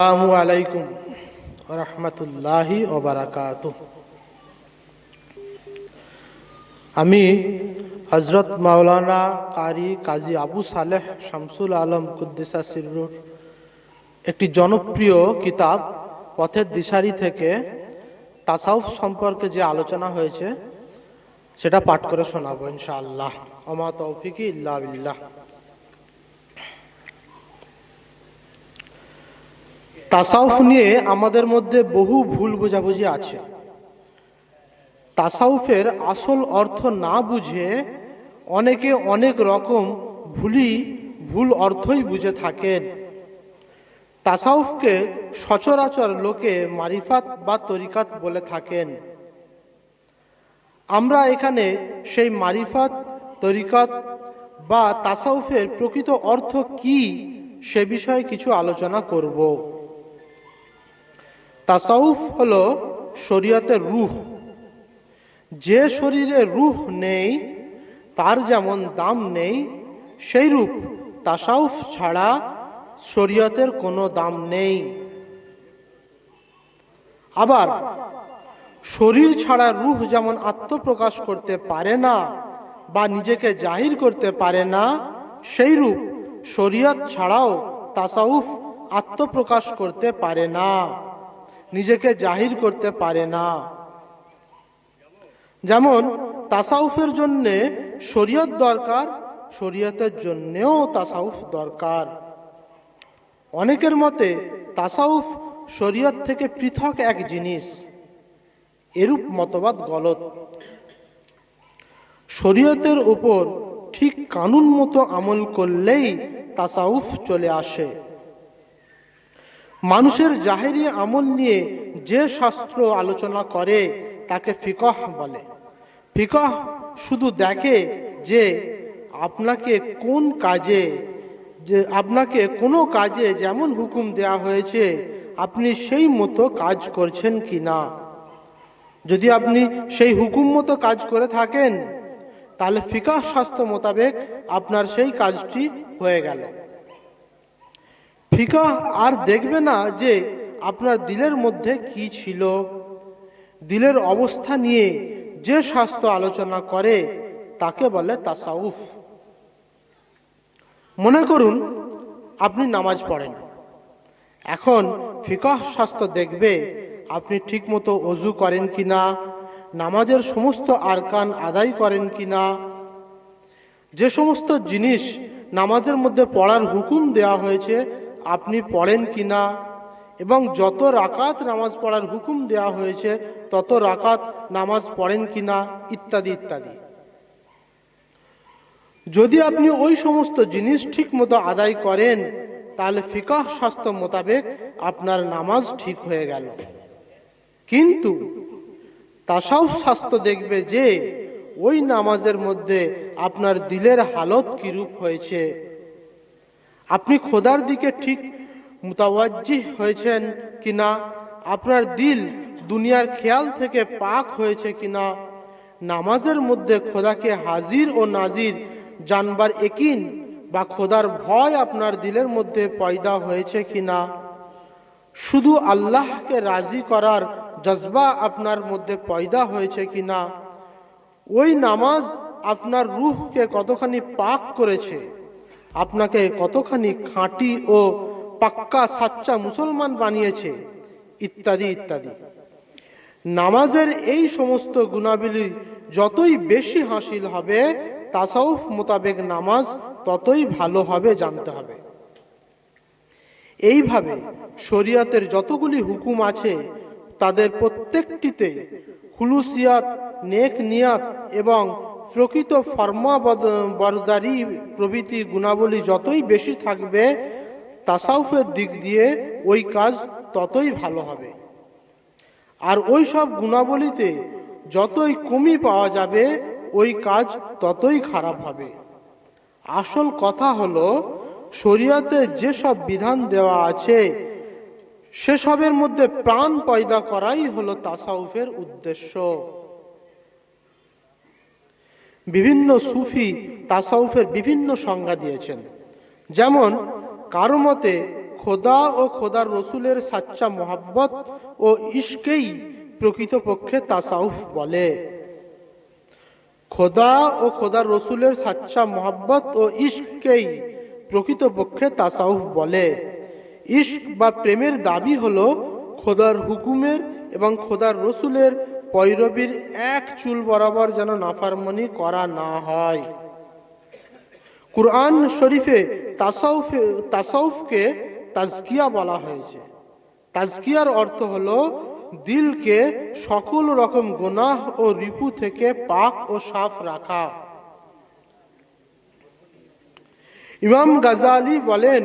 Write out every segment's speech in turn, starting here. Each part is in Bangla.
আসসালামু আলাইকুম রহমতুল্লাহি ওবরাকাত আমি হজরত মাওলানা কারি কাজী আবু সালেহ শামসুল আলম কুদ্দিসা সিরুর একটি জনপ্রিয় কিতাব, পথের দিশারি থেকে তাসাউফ সম্পর্কে যে আলোচনা হয়েছে, সেটা পাঠ করে শোনাবো ইনশাআল্লাহ। অমা তৌফিকি ইল্লা বিল্লাহ। তাসাউফ নিয়ে আমাদের মধ্যে বহু ভুল বোঝাবুঝি আছে। তাসাউফের আসল অর্থ না বুঝে অনেকে অনেক রকম ভুলই ভুল অর্থই বুঝে থাকেন। তাসাউফকে সচরাচর লোকে মারিফাত বা তরিকাত বলে থাকেন। আমরা এখানে সেই মারিফাত, তরিকাত বা তাসাউফের প্রকৃত অর্থ কি সে বিষয়ে কিছু আলোচনা করব। তাসাউফ হল শরীয়তের রুহ। যে শরীরে রুহ নেই, তার যেমন দাম নেই সেই রূপ তাসাউফ ছাড়া শরীয়তের কোনো দাম নেই। আবার, শরীর ছাড়া রুহ যেমন আত্মপ্রকাশ করতে পারে না বা নিজেকে জাহির করতে পারে না সেই রূপ শরীয়ত ছাড়াও তাসাউফ আত্মপ্রকাশ করতে পারে না। নিজেকে জাহির করতে পারে না। যেমন, তাসাউফের জন্যে শরীয়ত দরকার, শরীয়তের জন্যেও তাসাউফ দরকার। অনেকের মতে, তাসাউফ শরীয়ত থেকে পৃথক এক জিনিস, এরূপ মতবাদ গলত। শরীয়তের উপর ঠিক কানুন মতো আমল করলেই তাসাউফ চলে আসে। মানুষের জাহেরি আমল নিয়ে যে শাস্ত্র আলোচনা করে, তাকে ফিকহ বলে। ফিকহ শুধু দেখে যে আপনাকে কোন কাজে, যে আপনাকে কোনো কাজে যেমন হুকুম দেয়া হয়েছে, আপনি সেই মতো কাজ করছেন কি না? যদি আপনি সেই হুকুম মতো কাজ করে থাকেন, তাহলে ফিকাহ শাস্ত্র মোতাবেক আপনার সেই কাজটি হয়ে গেল। ফিকাহ আর দেখবে না যে আপনার দিলের মধ্যে কি ছিল? দিলের অবস্থা নিয়ে যে শাস্ত্র আলোচনা করে, তাকে বলে তাসাউফ। মনে করুন, আপনি নামাজ পড়েন। এখন ফিকাহ শাস্ত্র দেখবে, আপনি ঠিকমতো অজু করেন কি না নামাজের সমস্ত আরকান আদায় করেন কি না যে সমস্ত জিনিস নামাজের মধ্যে পড়ার হুকুম দেওয়া হয়েছে আপনি পড়েন কি না এবং যত রাকাত নামাজ পড়ার হুকুম দেওয়া হয়েছে, তত রাকাত নামাজ পড়েন কি না ইত্যাদি ইত্যাদি। যদি আপনি ওই সমস্ত জিনিস ঠিক মতো আদায় করেন, তাহলে ফিকাহ শাস্ত্র মোতাবেক আপনার নামাজ ঠিক হয়ে গেল। কিন্তু তাসাও শাস্ত্র দেখবে যে, ওই নামাজের মধ্যে আপনার দিলের হালত কিরূপ হয়েছে? আপনি খোদার দিকে ঠিক মুতাওয়াজ্জি হয়েছেন কিনা? আপনার দিল দুনিয়ার খেয়াল থেকে পাক হয়েছে কিনা? নামাজের মধ্যে খোদাকে হাজির ও নাজির জানবার একিন বা খোদার ভয় আপনার দিলের মধ্যে পয়দা হয়েছে কিনা? শুধু আল্লাহকে রাজি করার জজবা আপনার মধ্যে পয়দা হয়েছে কিনা? ওই নামাজ আপনার রুহকে কতখানি পাক করেছে? আপনাকে কতখানি খাঁটি ও পাক্কা সাচ্চা মুসলমান বানিয়েছে, ইত্যাদি ইত্যাদি। নামাজের এই সমস্ত গুণাবলী যতই বেশি হাসিল হবে, তাসাউফ মোতাবেক নামাজ ততই ভালো হবে জানতে হবে। এইভাবে শরীয়তের যতগুলি হুকুম আছে, তাদের প্রত্যেকটিতে খুলুসিয়াত নেক নিয়াত এবং প্রকৃত ফর্মা বরদারি প্রভৃতি গুণাবলী যতই বেশি থাকবে, তাসাউফের দিক দিয়ে ওই কাজ ততই ভালো হবে। আর ওই সব গুণাবলীতে যতই কমি পাওয়া যাবে, ওই কাজ ততই খারাপ হবে। আসল কথা হলো, শরীয়তে যেসব বিধান দেওয়া আছে, সেসবের মধ্যে প্রাণ পয়দা করাই হলো তাসাউফের উদ্দেশ্য। বিভিন্ন সুফি তাসাউফের বিভিন্ন সংজ্ঞা দিয়েছেন। যেমন, কারও মতে খোদা ও খোদার রসুলের সাচ্চা মোহাব্বত ও ইশকেই প্রকৃতপক্ষে তাসাউফ বলে। খোদা ও খোদার রসুলের সাচ্চা মোহাব্বত ও ইশকেই প্রকৃতপক্ষে তাসাউফ বলে। ইশক বা প্রেমের দাবি হলো খোদার হুকুমের এবং খোদার রসুলের পৈরবীর এক চুল বরাবর যেন নাফারমনি করা না হয়। কুরআন শরীফে তাসাউফে, তাসাউফকে তাজকিয়া বলা হয়েছে। তাজকিয়ার অর্থ হল দিলকে সকল রকম গোনাহ ও রিপু থেকে পাক ও সাফ রাখা। ইমাম গাজালি বলেন,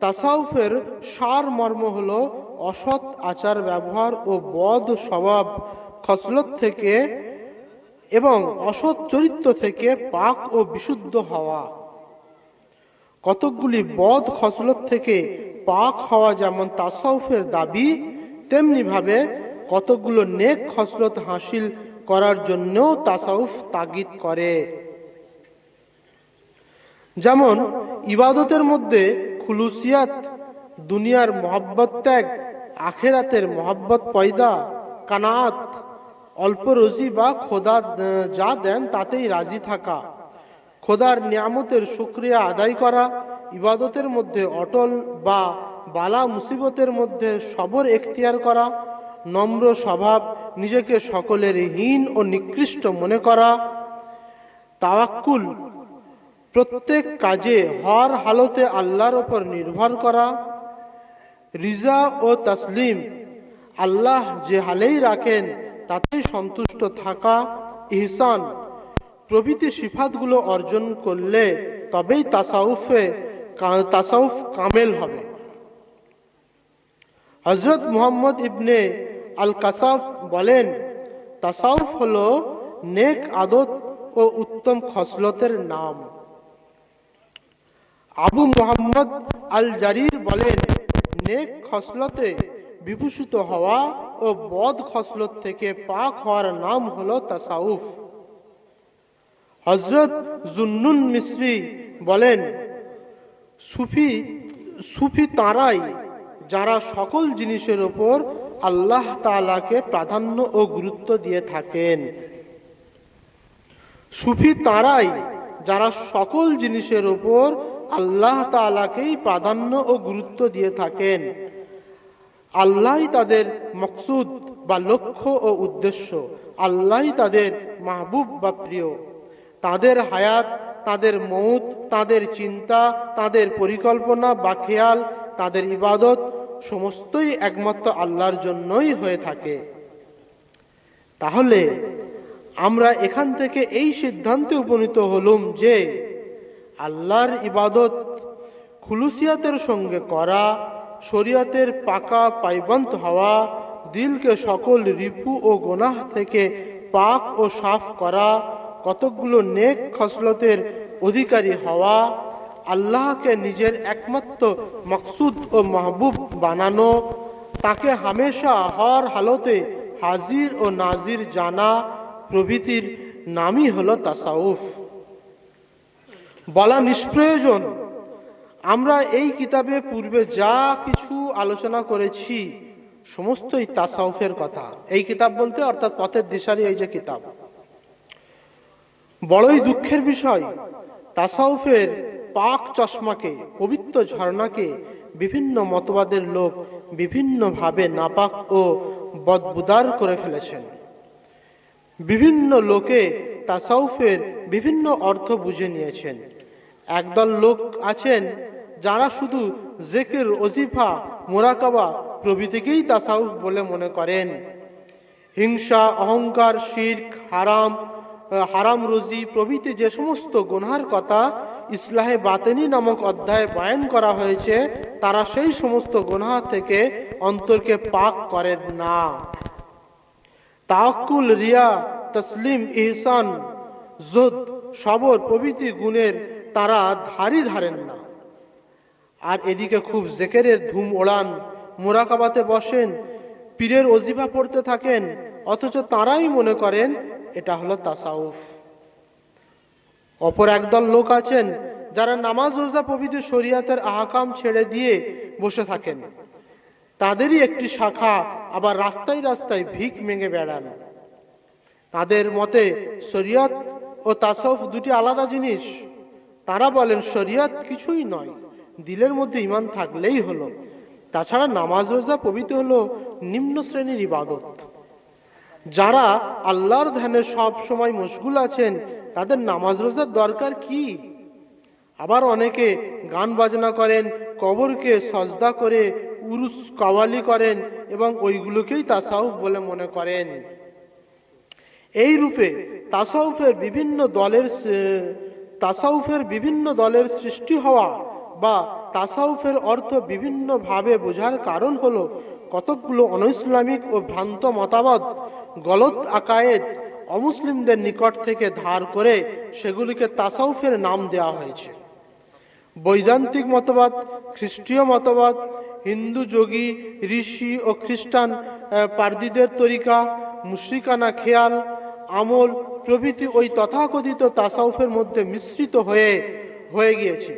তাসাউফের সার মর্ম হল অসৎ আচার ব্যবহার ও বদ স্বভাব খসলত থেকে এবং অসৎ চরিত্র থেকে পাক ও বিশুদ্ধ হওয়া। কতকগুলি বদ খসলত থেকে পাক হওয়া যেমন তাসাউফের দাবি, তেমনিভাবে কতকগুলো নেক খসলত হাসিল করার জন্যও তাসাউফ তাগিদ করে। যেমন, ইবাদতের মধ্যে খুলুসিয়াত, দুনিয়ার মহব্বত ত্যাগ, আখেরাতের মহব্বত পয়দা, কানাত অল্প রুজি বা খোদা যা দেন তাতেই রাজি থাকা। খোদার নিয়ামতের শুক্রিয়া আদায় করা, ইবাদতের মধ্যে অটল বা বালা মুসিবতের মধ্যে সবর এখতিয়ার করা, নম্র স্বভাব নিজেকে সকলের হীন ও নিকৃষ্ট মনে করা, তাওয়াক্কুল প্রত্যেক কাজে হর হালতে আল্লাহর ওপর নির্ভর করা, রিজা ও তসলিম আল্লাহ যে হালেই রাখেন তাতেই সন্তুষ্ট থাকা ইহসান। প্রভৃতি সিফাতগুলো অর্জন করলে তবেই তাসাউফে তাসাউফ কামেল হবে। হজরত মুহাম্মদ ইবনে আল কাসাফ বলেন, তাসাউফ হল নেক আদত ও উত্তম খসলতের নাম। আবু মোহাম্মদ আল জারির বলেন, নেক খসলতে বিভূষিত হওয়া ও বদ খসলত থেকে পাক হওয়ার নাম হলো তাসাউফ। হজরত জুন্নুন মিশ্রি বলেন, সুফি সুফি তারাই, যারা সকল জিনিসের ওপর আল্লাহ তাআলাকে প্রাধান্য ও গুরুত্ব দিয়ে থাকেন। সুফি তারাই, যারা সকল জিনিসের ওপর আল্লাহ তাআলাকেই প্রাধান্য ও গুরুত্ব দিয়ে থাকেন। আল্লাহই তাদের মকসুদ বা লক্ষ্য ও উদ্দেশ্য। আল্লাহ তাদের মাহবুব বা প্রিয়। তাদের হায়াত, তাদের মৌত, তাদের চিন্তা, তাদের পরিকল্পনা বা খেয়াল, তাদের ইবাদত সমস্তই একমাত্র আল্লাহর জন্যই হয়ে থাকে। তাহলে আমরা এখান থেকে এই সিদ্ধান্তে উপনীত হলুম যে, আল্লাহর ইবাদত খুলুসিয়াতের সঙ্গে করা শরিয়াতের পাকা পাইবন্ত হওয়া, দিলকে সকল রিপু ও গোনাহ থেকে পাক ও সাফ করা, কতকগুলো নেক খসলতের অধিকারী হওয়া, আল্লাহকে নিজের একমাত্র মকসুদ ও মাহবুব বানানো, তাকে হামেশা হর হালতে হাজির ও নাজির জানা প্রভৃতির নামই হলো তাসাউফ। বলা নিষ্প্রয়োজন আমরা এই কিতাবে পূর্বে যা কিছু আলোচনা করেছি, সমস্তই তাসাউফের কথা। এই কিতাব বলতে অর্থাৎ পথের দিশারি এই যে কিতাব। বড়ই দুঃখের বিষয়, তাসাউফের পাক চশমাকে, পবিত্র ঝর্ণাকে বিভিন্ন মতবাদের লোক বিভিন্নভাবে নাপাক ও বদবুদার করে ফেলেছেন। বিভিন্ন লোকে তাসাউফের বিভিন্ন অর্থ বুঝে নিয়েছেন। একদল লোক আছেন যারা শুধু জেকের অজিফা মোরাকাবা প্রভৃতিকেই তাসাউফ বলে মনে করেন। হিংসা, অহংকার, শির্ক, হারাম হারাম রুজি প্রভৃতি যে সমস্ত গুনহার কথা ইসলাহে বাতেনি নামক অধ্যায়ে বয়ান করা হয়েছে, তারা সেই সমস্ত গুনহা থেকে অন্তরকে পাক করেন না। তাকুল রিয়া, তসলিম, ইহসান জুদ সবর প্রভৃতি গুণের তারা ধারই ধারেন না। আর এদিকে খুব জেকেরের ধুম ওড়ান, মোরাকাবাতে বসেন, পীরের অজিফা পড়তে থাকেন, অথচ তারাই মনে করেন এটা হলো তাসাউফ। অপর একদল লোক আছেন যারা নামাজ রোজা প্রভৃতি শরিয়াতের আহকাম ছেড়ে দিয়ে বসে থাকেন। তাদেরই একটি শাখা আবার রাস্তায় রাস্তায় ভিক মেঙে বেড়ান। তাদের মতে শরিয়ত ও তাসফ দুটি আলাদা জিনিস। তারা বলেন, শরিয়ত কিছুই নয়। দিলের মধ্যে ইমান থাকলেই হলো। তাছাড়া নামাজ, রোজা পবিত্র হলো নিম্ন শ্রেণির ইবাদত। যারা আল্লাহর ধ্যানে সব সময় মশগুল আছেন, তাদের নামাজ, রোজার দরকার কি? আবার অনেকে গান বাজনা করেন, কবরকে সজদা করে উরুস কাওয়ালি করেন এবং ওইগুলোকেই তাসাউফ বলে মনে করেন। এই রূপে তাসাউফের বিভিন্ন দলের তাসাউফের বিভিন্ন দলের সৃষ্টি হওয়া বা তাসাউফের অর্থ বিভিন্নভাবে বোঝার কারণ হল কতকগুলো অনইসলামিক ও ভ্রান্ত মতামত, গলত আকায়েদ, অমুসলিমদের নিকট থেকে ধার করে সেগুলিকে তাসাউফের নাম দেওয়া হয়েছে। বৈদান্তিক মতবাদ, খ্রিস্টীয় মতবাদ, হিন্দু যোগী, ঋষি ও খ্রিস্টান পার্দিদের তরিকা, মুশ্রিকানা খেয়াল আমল প্রভৃতি ওই তথাকথিত তাসাউফের মধ্যে মিশ্রিত হয়ে হয়ে গিয়েছে।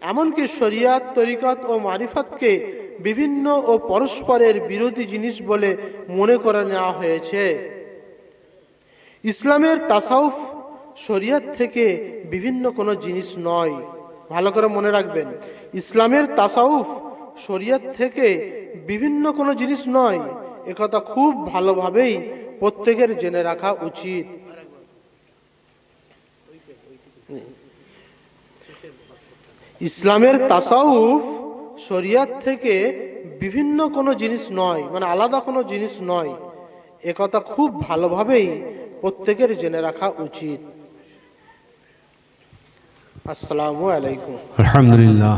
এমনকি শরিয়াত, তরিকাত ও মারিফাতকে বিভিন্ন ও পরস্পরের বিরোধী জিনিস বলে মনে করে নেওয়া হয়েছে। ইসলামের তাসাউফ শরিয়ত থেকে বিভিন্ন কোনো জিনিস নয়। ভালো করে মনে রাখবেন, ইসলামের তাসাউফ শরিয়ত থেকে বিভিন্ন কোনো জিনিস নয়। একথা খুব ভালোভাবেই প্রত্যেকের জেনে রাখা উচিত। ইসলামের তাসাউফ শরিয়াত থেকে বিভিন্ন কোনো জিনিস নয় মানে আলাদা কোনো জিনিস নয়। একথা খুব ভালোভাবেই প্রত্যেকের জেনে রাখা উচিত। আসসালামু আলাইকুম। আলহামদুলিল্লাহ।